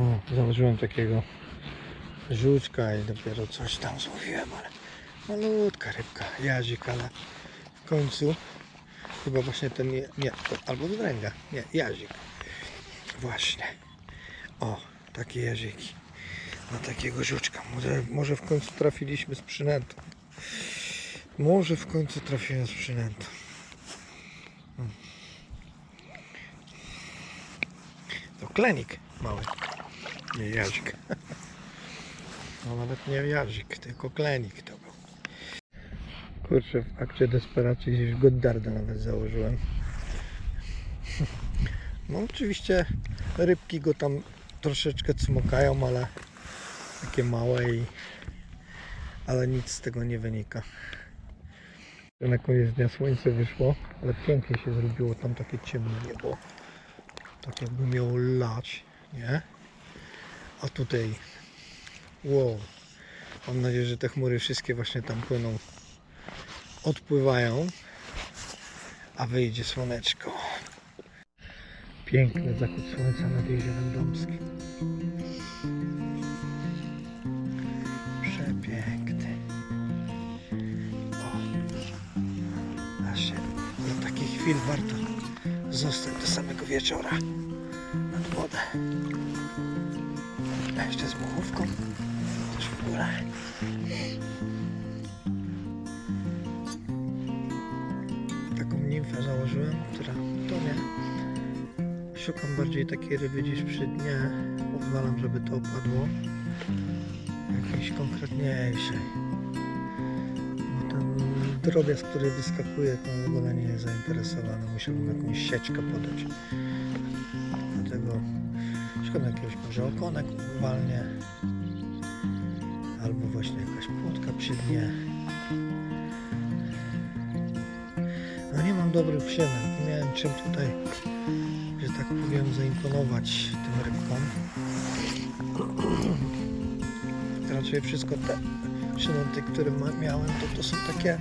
O, założyłem takiego żuczka i dopiero coś tam złowiłem, ale malutka rybka, jazik, ale w końcu chyba właśnie ten, nie, nie albo wręga, nie, jazik. Właśnie. O, takie jaziki. Na takiego żuczka. Może, może w końcu trafiliśmy z przynętą. Może w końcu trafiłem z przynętą. Hmm. To klenik mały. Nie jazik. No nawet nie jazik, tylko klenik to był. Kurczę, w akcie desperacji gdzieś Goddarda nawet założyłem. No oczywiście rybki go tam troszeczkę cmokają, ale takie małe i ale nic z tego nie wynika. Na koniec dnia słońce wyszło, ale pięknie się zrobiło, tam takie ciemne niebo. Tak jakby miało lać, nie? A tutaj, wow, mam nadzieję, że te chmury wszystkie właśnie tam płyną, odpływają, a wyjdzie słoneczko. Piękny zachód słońca nad jeziorem Domskim. Przepiękny. O, aż się dla takich chwil warto zostać do samego wieczora nad wodę. A jeszcze z muchówką też w górę. Taką nimfę założyłem, która tonie. Szukam bardziej takiej ryby gdzieś przy dnie. Pozwalam, żeby to opadło. Jakiejś konkretniejszej. Bo ten drobiazg, który wyskakuje, to w ogóle nie jest zainteresowany. Musiałbym jakąś sieczkę podać. Szukam jakiegoś może okonek walnie. Albo właśnie jakaś płotka przy dnie. No nie mam dobrych przynęt. Nie miałem czym tutaj że tak powiem, zaimponować tym rybkom. Raczej wszystko te przynęty, które miałem, to, to są takie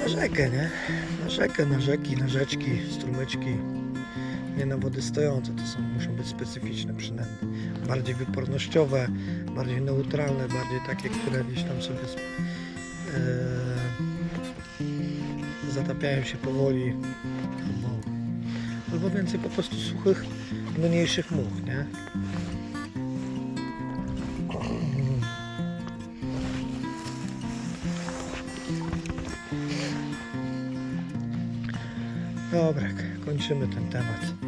na rzekę, nie? Na rzekę, na rzeki, na rzeczki, strumyczki. Nie na wody stojące, to są, muszą być specyficzne przynęty. Bardziej wypornościowe, bardziej neutralne, bardziej takie, które gdzieś tam sobie e, zatapiają się powoli albo albo więcej po prostu suchych, mniejszych much, nie? Dobra, kończymy ten temat.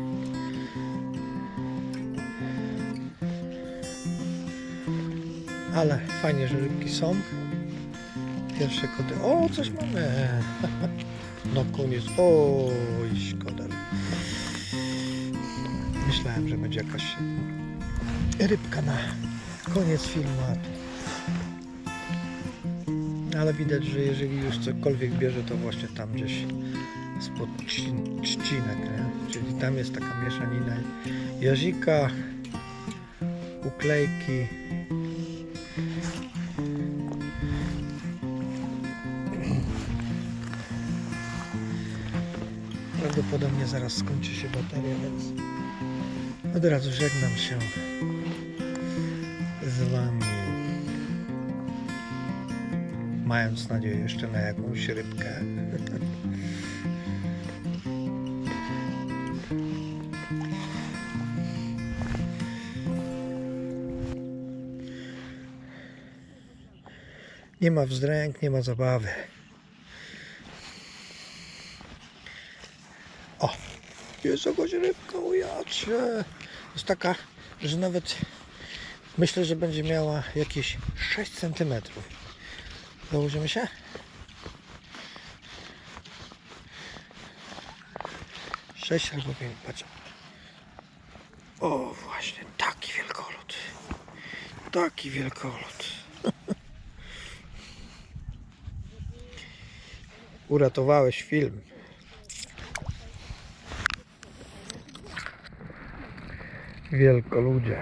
Ale fajnie, że rybki są. Pierwsze kody. O, coś mamy. No koniec. Oj, szkoda. Myślałem, że będzie jakaś rybka na koniec filmu. Ale widać, że jeżeli już cokolwiek bierze, to właśnie tam gdzieś spod trzcin- trzcinek, nie? Czyli tam jest taka mieszanina jazika, uklejki. Prawdopodobnie zaraz skończy się bateria, więc od razu żegnam się z Wami. Mając nadzieję jeszcze na jakąś rybkę. Nie ma wzdręk, nie ma zabawy. O, jest jakaś rybka ujacze. Jest taka, że nawet myślę, że będzie miała jakieś 6 cm. Założymy się? Sześć albo pięć, patrz. O, właśnie, taki wielkolot. Taki wielkolot. Uratowałeś film. Wielkoludzie.